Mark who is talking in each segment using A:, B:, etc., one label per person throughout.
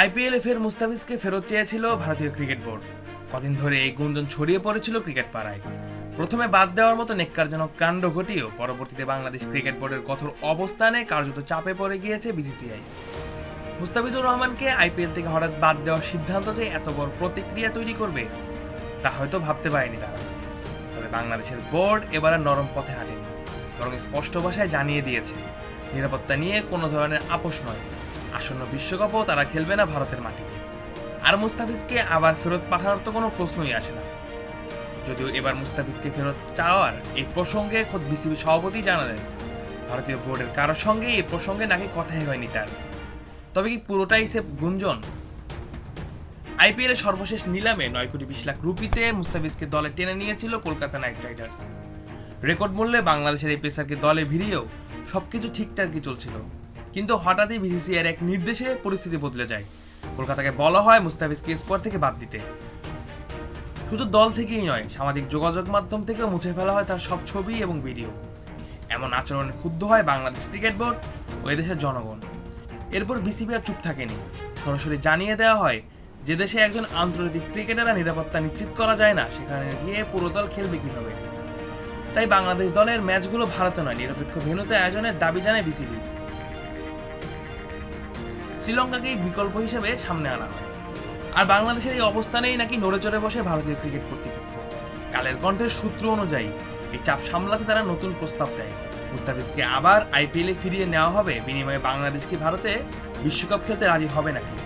A: আইপিএলে ফের মুস্তাফিজকে ফেরত চেয়েছিল ভারতীয় ক্রিকেট বোর্ড। কদিন ধরে এই গুঞ্জন ছড়িয়ে পড়েছিল ক্রিকেট পাড়ায়। প্রথমে বাদ দেওয়ার মতো নেককারজনক কাণ্ড ঘটিয়েও পরবর্তীতে বাংলাদেশ ক্রিকেট বোর্ডের কঠোর অবস্থানে কার্যত চাপে পড়ে গিয়েছে বিসিসিআই। মুস্তাফিজুর রহমানকে আইপিএল থেকে হঠাৎ বাদ দেওয়ার সিদ্ধান্ত যে এত বড় প্রতিক্রিয়া তৈরি করবে, তা হয়তো ভাবতে পারেনি তারা। তবে বাংলাদেশের বোর্ড এবার নরম পথে হাঁটেনি, বরং স্পষ্ট ভাষায় জানিয়ে দিয়েছে, নিরাপত্তা নিয়ে কোনো ধরনের আপোষ নয়। আসন্ন বিশ্বকাপও তারা খেলবে না ভারতের মাটিতে। আর মুস্তাফিজকে আবার ফেরত পাঠানোর তো কোনো প্রশ্নই আসে না। যদিও এবার মুস্তাফিজকে ফেরত চাওয়ার এই প্রসঙ্গে খোদ বিসিবি সভাপতি জানালেন, ভারতীয় বোর্ডের কারোর সঙ্গে এই প্রসঙ্গে নাকি কথাই হয়নি তার। তবে কি পুরোটাই সে গুঞ্জন? আইপিএল এর সর্বশেষ নিলামে নয় কোটি বিশ লাখ রুপিতে মুস্তাফিজকে দলে টেনে নিয়েছিল কলকাতা নাইট রাইডার্স। রেকর্ড মূল্যে বাংলাদেশের এই পেসারকে দলে ভিড়িয়েও সবকিছু ঠিকঠাকই চলছিল। কিন্তু হঠাৎই বিসিসিআইয়ের এক নির্দেশে পরিস্থিতি বদলে যায়। কলকাতাকে বলা হয় মুস্তাফিজকে স্কোয়াড থেকে বাদ দিতে। শুধু দল থেকেই নয়, সামাজিক যোগাযোগ মাধ্যম থেকেও মুছে ফেলা হয় তার সব ছবি এবং ভিডিও। এমন আচরণে ক্ষুব্ধ হয় বাংলাদেশ ক্রিকেট বোর্ড ও এদেশের জনগণ। এরপর বিসিবি আর চুপ থাকেনি। সরাসরি জানিয়ে দেওয়া হয়, যে দেশে একজন আন্তর্জাতিক ক্রিকেটাররা নিরাপত্তা নিশ্চিত করা যায় না, সেখানে গিয়ে পুরো দল খেলবে কীভাবে? তাই বাংলাদেশ দলের ম্যাচগুলো ভারতে নয়, নিরপেক্ষ ভেন্যুতে আয়োজনের দাবি জানায় বিসিবি শ্রীলঙ্কাকেই বিকল্প হিসেবে সামনে আনা হয়। আর বাংলাদেশের এই অবস্থানেই নাকি নড়েচড়ে বসে ভারতীয় ক্রিকেট কর্তৃপক্ষ। কালের কণ্ঠের সূত্র অনুযায়ী, এই চাপ সামলাতে তারা নতুন প্রস্তাব দেয়। মুস্তাফিজকে আবার আইপিএলে ফিরিয়ে নেওয়া হবে। বিনিময়ে বাংলাদেশ কি ভারতে বিশ্বকাপ খেলতে রাজি হবে নাকি?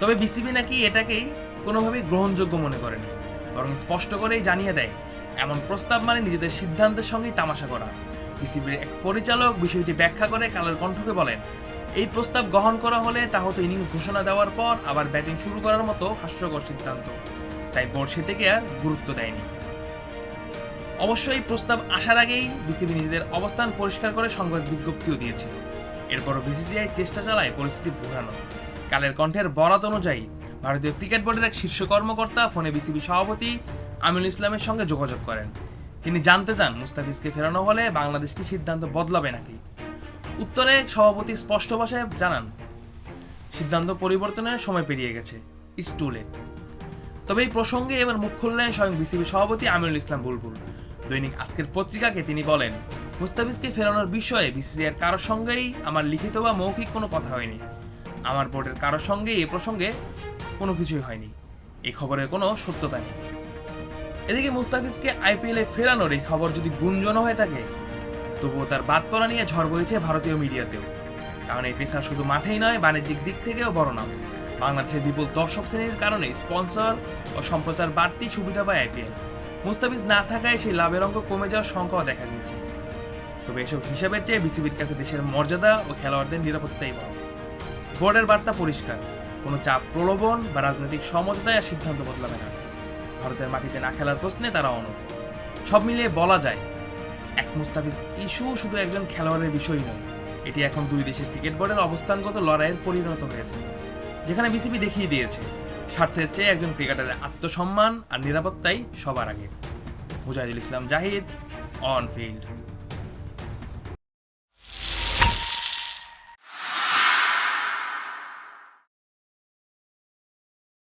A: তবে বিসিবি নাকি এটাকেই কোনোভাবেই গ্রহণযোগ্য মনে করেনি। বরং স্পষ্ট করেই জানিয়ে দেয়, এমন প্রস্তাব মানে নিজেদের সিদ্ধান্তের সঙ্গেই তামাশা করা। বিসিবির এক পরিচালক বিষয়টি ব্যাখ্যা করে কালের কণ্ঠকে বলেন এই প্রস্তাব গ্রহণ করা হলে তা হতো ইনিংস ঘোষণা দেওয়ার পর আবার ব্যাটিং শুরু করার মতো হাস্যকর সিদ্ধান্ত। তাই বোর্ড থেকে আর গুরুত্ব দেয়নি। অবশ্য এই প্রস্তাব আসার আগেই বিসিবি নিজেদের অবস্থান পরিষ্কার করে সংবাদ বিজ্ঞপ্তিও দিয়েছিল। এরপরও বিসিসিআই চেষ্টা চালায় পরিস্থিতি ভোগানো। কালের কণ্ঠের বরাত অনুযায়ী ভারতীয় ক্রিকেট বোর্ডের এক শীর্ষ কর্মকর্তা, ফোনে বিসিবি সভাপতি আমিনুল ইসলামের সঙ্গে যোগাযোগ করেন। তিনি জানতে চান মুস্তাফিজকে ফেরানো হলে বাংলাদেশ কি সিদ্ধান্ত বদলাবে নাকি। উত্তরে সভাপতি স্পষ্ট ভাষায় জানান, সিদ্ধান্ত পরিবর্তনের সময় পেরিয়ে গেছে। ইটস টু লেট তবে এই প্রসঙ্গে এবার মুখ খুললেন স্বয়ং বিসিবি সভাপতি আমিরুল ইসলাম বুলবুল। দৈনিক আজকের পত্রিকাকে তিনি বলেন, মুস্তাফিজকে ফেরানোর বিষয়ে বিসিসিআইয়ের কারোর সঙ্গেই আমার লিখিত বা মৌখিক কোনো কথা হয়নি। আমার বোর্ডের কারোর সঙ্গে এই প্রসঙ্গে কোনো কিছুই হয়নি। এই খবরের কোনো সত্যতা নেই। এদিকে মুস্তাফিজকে আইপিএলে ফেরানোর এই খবর যদি গুঞ্জন হয়ে থাকে তবুও তার বাদ পড়া নিয়ে ঝড় বইছে ভারতীয় মিডিয়াতেও। কারণ এই পেশা শুধু মাঠেই নয়, বাণিজ্যিক দিক থেকেও বড় নাম। বাংলাদেশের বিপুল দর্শক শ্রেণির কারণে স্পন্সর ও সম্প্রচার বাড়তি সুবিধা পায় আইপিএল। মুস্তাফিজ না থাকায় সেই লাভের অঙ্ক কমে যাওয়ার সংখ্যাও দেখা দিয়েছে। তবে এসব হিসাবের চেয়ে বিসিবির কাছে দেশের মর্যাদা ও খেলোয়াড়দের নিরাপত্তাই বড়। বোর্ডের বার্তা পরিষ্কার, কোনো চাপ প্রলোভন বা রাজনৈতিক সমঝোতায় আর সিদ্ধান্ত বদলাবে না। ভারতের মাটিতে না খেলার প্রশ্নে তারা অনড়। সব মিলিয়ে বলা যায় এক মুস্তাফিজ ইস্যু শুধু একজন খেলোয়াড়ের বিষয় নয়, এটি এখন দুই দেশের ক্রিকেট বোর্ডের অবস্থানগত লড়াইয়ের পরিণত হয়েছে, যেখানে বিসিবি দেখিয়ে দিয়েছে, স্বার্থের চেয়ে একজন ক্রিকেটারের আত্মসম্মান আর নিরাপত্তাই সবার আগে। Mujahidul Islam Zahid on field